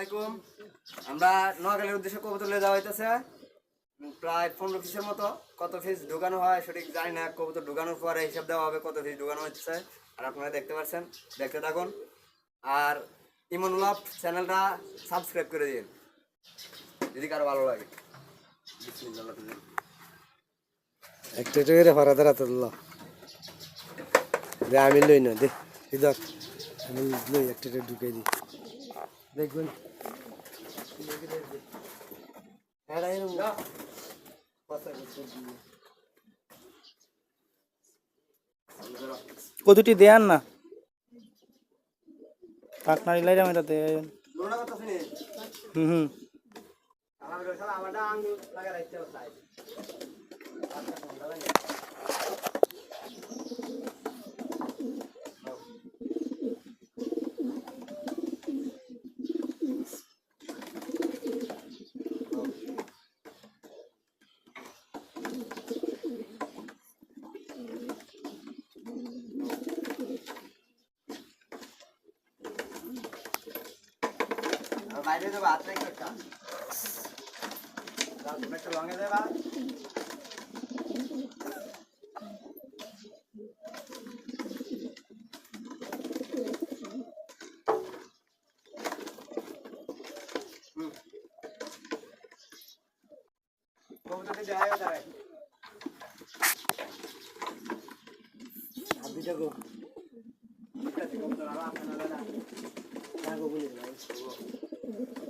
আলাইকুম। আমরা নোয়াখালীর উদ্দেশ্যে কবুতর নিয়ে যাওয়া হইতেছে। প্রায় পনেরো পিসের মতো কত ফিস ঢুকানো হয় সঠিক জানি না। কবুতর ঢুকানোর পরে হিসাব দেওয়া হবে কত পিস ঢুকানো হচ্ছে আর আপনারা দেখতে পাচ্ছেন দেখতে থাকুন। আর ইমন লাভ চ্যানেলটা সাবস্ক্রাইব করে দিন, যদি কারও ভালো লাগে। একটা একটা করে আমি লই না, দে দেখ আমি একটা ঢুকে দিই। দেখবেন। কতটি দেয়ান না? পাকনার ইলাইরাম এটাতে হুম হুম শালা আমারটা আঙ্গুল লাগা রাখতে হবে আর বাইরে যাব হাত রেখে একটা। দাও, তুমি একটা লঙ্গে দেবা। হুম। কবুতরটি দেখাই তারাই হাত দুইটা গো ঠিক আছে, কবুতর আরও আছে না দাদা? থাকো বলে দাও। নতুন লাগতে বাইরে যাও, তুমি তুমি ইয়ে করো, ধাক্কা দাও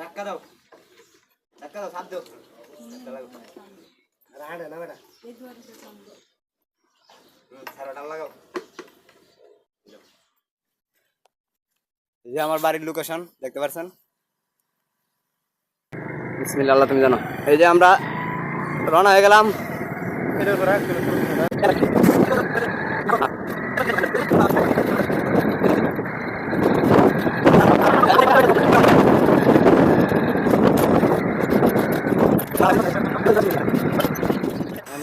ধাক্কা দাও। ধাক্কা দাও সাপ দাও। ধাক্কা লাগাও আর হাঁটে না বেটা? হুম, লাগাও। এই যে আমার বাড়ির লোকেশন দেখতে পাচ্ছেন বিসমিল্লাহ আল্লাহ তুমি জানো। এই যে আমরা রওনা হয়ে গেলাম।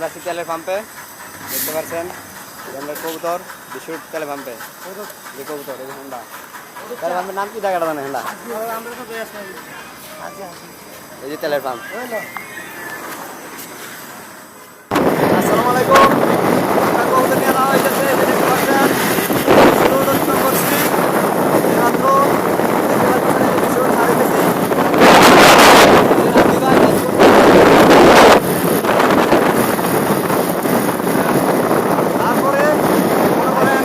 আছি তেলের পাম্পে দেখতে পাচ্ছেন আমাদের কবুতর বিশুর তেলের পাম্পে যে কবুতর এই হোন্ডা তেলের পাম্পের নাম কি জায়গাটা জানে হোন্ডা এই যে তেলের পাম্প আসসালামু আলাইকুম আমরা কবুতর নিয়ে যাওয়া হয়েছে এই যে দেখতে পাচ্ছেন বিশুর দর্শন করছি মাত্র দেখতে পাচ্ছেন এই যে বিশুর ছাড়িতেছি রাখি ভাই তারপরে মনে করেন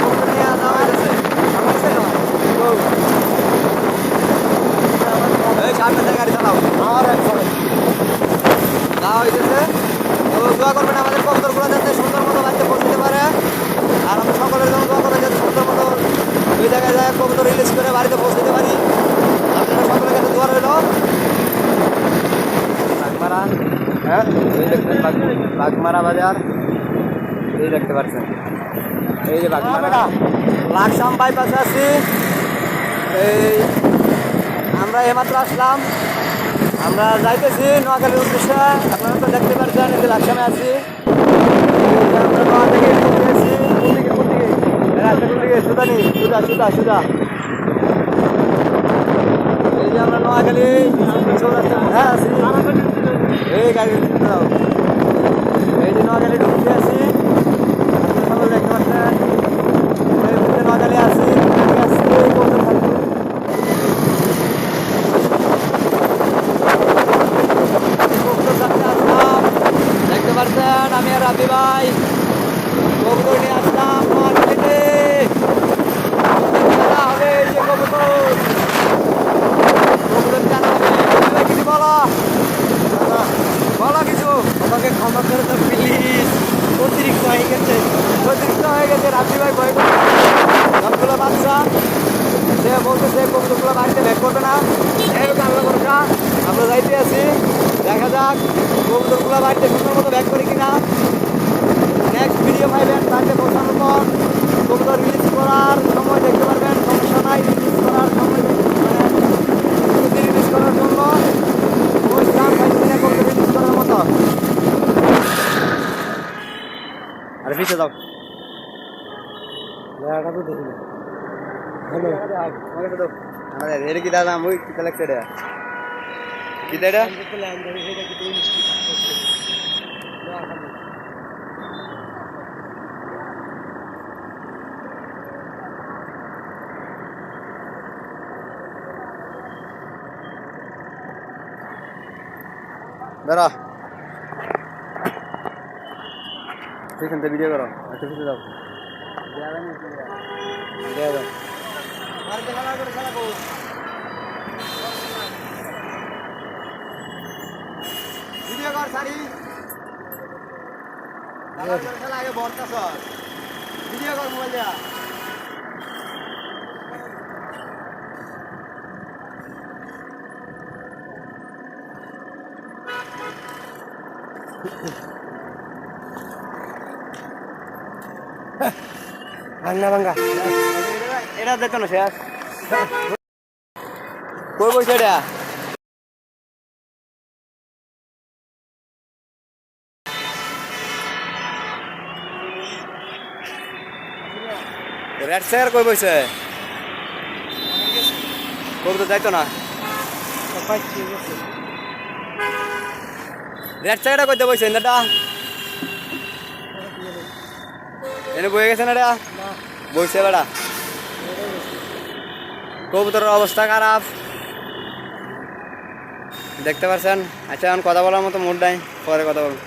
কবুতর নিয়ে যাওয়া হয়েছে এই সামনে থেকে গাড়ি চালাও আমার যাওয়া হয়েছে তো দোয়া করবেন আমাদের কবুতরগুলো যাতে সুন্দর মতো বাড়িতে পৌঁছতে পারে আর আমরা সকলের জন্য দোয়া করবেন যাতে সুন্দর মতো ওই জায়গায় যায় কবুতর রিলিজ করে বাড়িতে পৌঁছতে পারি। আপনারা সকলের কাছে দোয়া রইল। বাগমারা হ্যাঁ বাগমারা বাজার। এই দেখতে পাচ্ছেন। এই যে বাগমারা। লাকসাম বাইপাসে আছি। এই আমরা এমাত্র আসলাম। আমরা যাইতেছি নোয়াখালীর উদ্দেশ্যে। আপনারা তো দেখতে পাচ্ছেন এই যে লাকসামে আছি। আমরা নোয়া থেকে রাস্তা কোনদিকে? সুদানি। সুদা সুদা সুদা এই চৌরাস্তা হ্যাঁ এই গাড়ি এই যে নোয়াখালী ঢুকতে আছি। সে বলতেছে কবুতরগুলো বাড়িতে ব্যাক করবে না। এই কামলা করকা আমরা যাইতে আছি। দেখা যাক কবুতরগুলো বাড়িতে সুন্দর মতো ব্যাক করি কিনা। নেক্সট ভিডিও পাইবেন তাকে পৌঁছানোর পর। কবুতর রিলিজ করার সময় দেখতে পারবেন, সমস্যা নাই রিলিজ করার সময় মানে রিলিজ করার জন্য বসলাম করার মতো। আর পিছিয়ে যাও। জায়গাটা তো দেখি এটা কি দাদা মুই কি কালেক্ট এটা কি এটা? বেড়া এখান থেকে ভিডিও করো একটু পিছিয়ে দাও দেয়া দাও ভিডিও কর সারি। খেলা আগে বর্তা সর। ভিডিও কর মোবাইল দেয়া। ভাঙ্গা ভাঙ্গা। এটা দেখতো না শেষ। কই বসে এটা? রেড স্যার কই বসে? কবি তো যাইতো না। রেড স্যারটা কইতে বসে এটা এনে বয়ে গেছে না এটা? বইছে বেড়া। কবুতরের অবস্থা খারাপ। দেখতে পারছেন? আচ্ছা এখন কথা বলার মতো মুড নাই, পরে কথা বলুন